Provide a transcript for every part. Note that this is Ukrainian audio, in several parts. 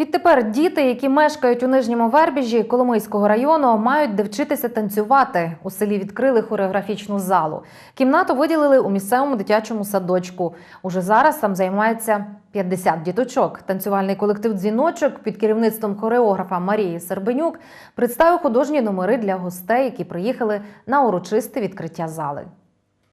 Відтепер діти, які мешкають у нижньому Вербіжі Коломийського району, мають де вчитися танцювати. У селі відкрили хореографічну залу. Кімнату виділили у місцевому дитячому садочку. Уже зараз там займається 50 діточок. Танцювальний колектив Дзвіночок під керівництвом хореографа Марії Сербенюк представив художні номери для гостей, які приїхали на урочисте відкриття зали.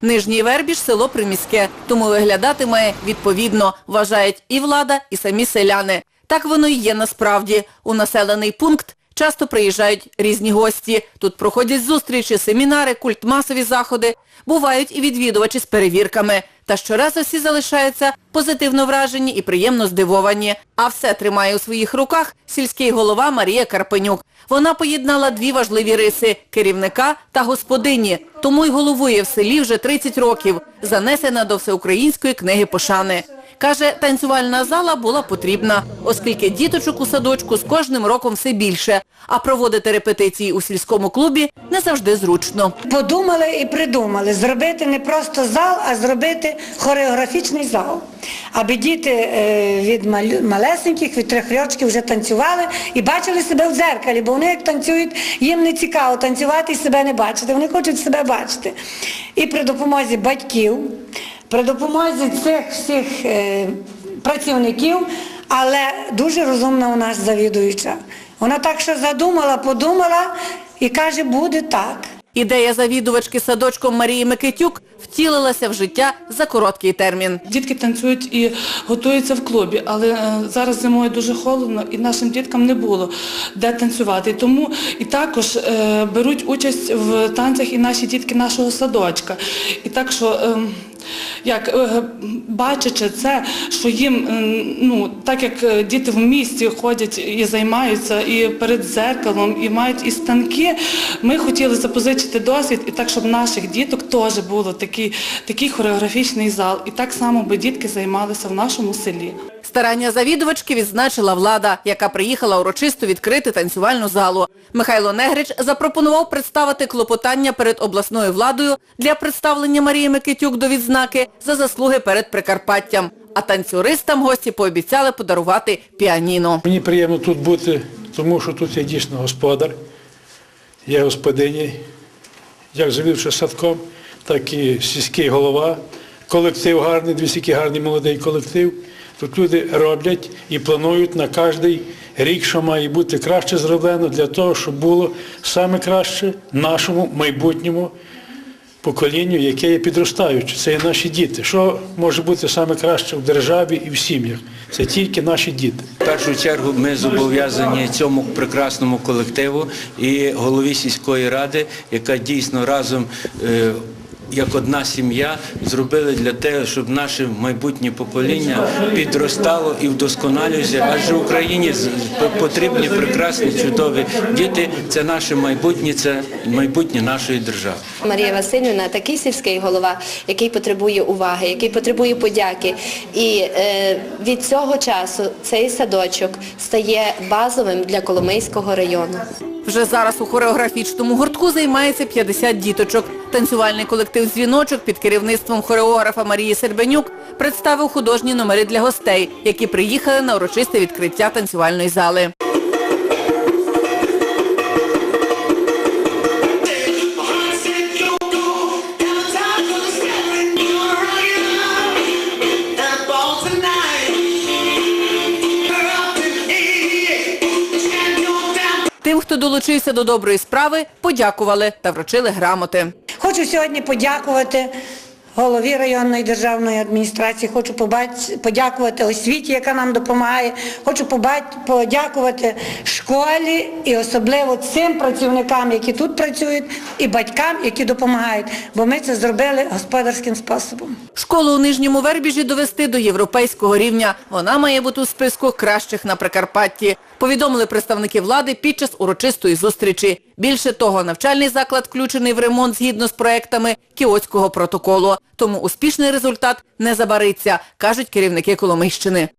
Нижній Вербіж – село приміське, тому виглядати має відповідно, вважають і влада, і самі селяни. Так воно і є насправді. У населений пункт часто приїжджають різні гості. Тут проходять зустрічі, семінари, культмасові заходи. Бувають і відвідувачі з перевірками. Та щоразу всі залишаються позитивно вражені і приємно здивовані. А все тримає у своїх руках сільський голова Марія Карпенюк. Вона поєднала дві важливі риси – керівника та господині. Тому й головує в селі вже 30 років, занесена до Всеукраїнської книги пошани. Каже, танцювальна зала була потрібна, оскільки діточок у садочку з кожним роком все більше, а проводити репетиції у сільському клубі не завжди зручно. Подумали і придумали зробити не просто зал, а зробити хореографічний зал. Аби діти е, від малесеньких, від трьох років вже танцювали і бачили себе в дзеркалі, бо вони як танцюють, їм не цікаво танцювати і себе не бачити. Вони хочуть себе бачити. І при допомозі батьків, при допомозі цих всіх е, працівників, але дуже розумна у нас завідуюча. Вона так що задумала, подумала і каже, буде так. Ідея завідувачки садочком Марії Микитюк втілилася в життя за короткий термін. Дітки танцюють і готуються в клубі, але е, зараз зимою дуже холодно і нашим діткам не було де танцювати. Тому і також е, беруть участь в танцях і наші дітки нашого садочка. І так що. Як е, бачачи це, що їм, е, ну так як е, діти в місті ходять і займаються і перед зеркалом, і мають і станки, ми хотіли запозичити досвід і так, щоб наших діток теж було такий, такий хореографічний зал, і так само би дітки займалися в нашому селі. Старання завідувачки відзначила влада, яка приїхала урочисто відкрити танцювальну залу. Михайло Негрич запропонував представити клопотання перед обласною владою для представлення Марії Микитюк до відзнаки за заслуги перед Прикарпаттям. А танцюристам гості пообіцяли подарувати піаніно. Мені приємно тут бути, тому що тут я дійсно господар, я господині, як завівши садком, так і сільський голова, колектив гарний, двісті гарний молодий колектив. Тут люди роблять і планують на кожний рік, що має бути краще зроблено для того, щоб було саме краще нашому майбутньому поколінню, яке є підростаюче. Це є наші діти. Що може бути саме краще в державі і в сім'ях? Це тільки наші діти. В першу чергу ми зобов'язані цьому прекрасному колективу і голові сільської ради, яка дійсно разом. Як одна сім'я зробили для того, щоб наше майбутнє покоління підростало і вдосконалювалося. Адже Україні потрібні прекрасні, чудові діти. Це наше майбутнє, це майбутнє нашої держави. Марія Васильівна такий сільський голова, який потребує уваги, який потребує подяки. І е, від цього часу цей садочок стає базовим для Коломийського району. Вже зараз у хореографічному гуртку займається 50 діточок. Танцювальний колектив «Дзвіночок» під керівництвом хореографа Марії Сербенюк представив художні номери для гостей, які приїхали на урочисте відкриття танцювальної зали. Тим, хто долучився до доброї справи, подякували та вручили грамоти. Хочу сьогодні подякувати голові районної державної адміністрації, хочу подякувати освіті, яка нам допомагає, хочу подякувати школі і особливо цим працівникам, які тут працюють, і батькам, які допомагають, бо ми це зробили господарським способом. Школу у Нижньому Вербіжі довести до європейського рівня. Вона має бути у списку кращих на Прикарпатті. Повідомили представники влади під час урочистої зустрічі. Більше того, навчальний заклад включений в ремонт згідно з проектами Кіотського протоколу. Тому успішний результат не забариться, кажуть керівники Коломийщини.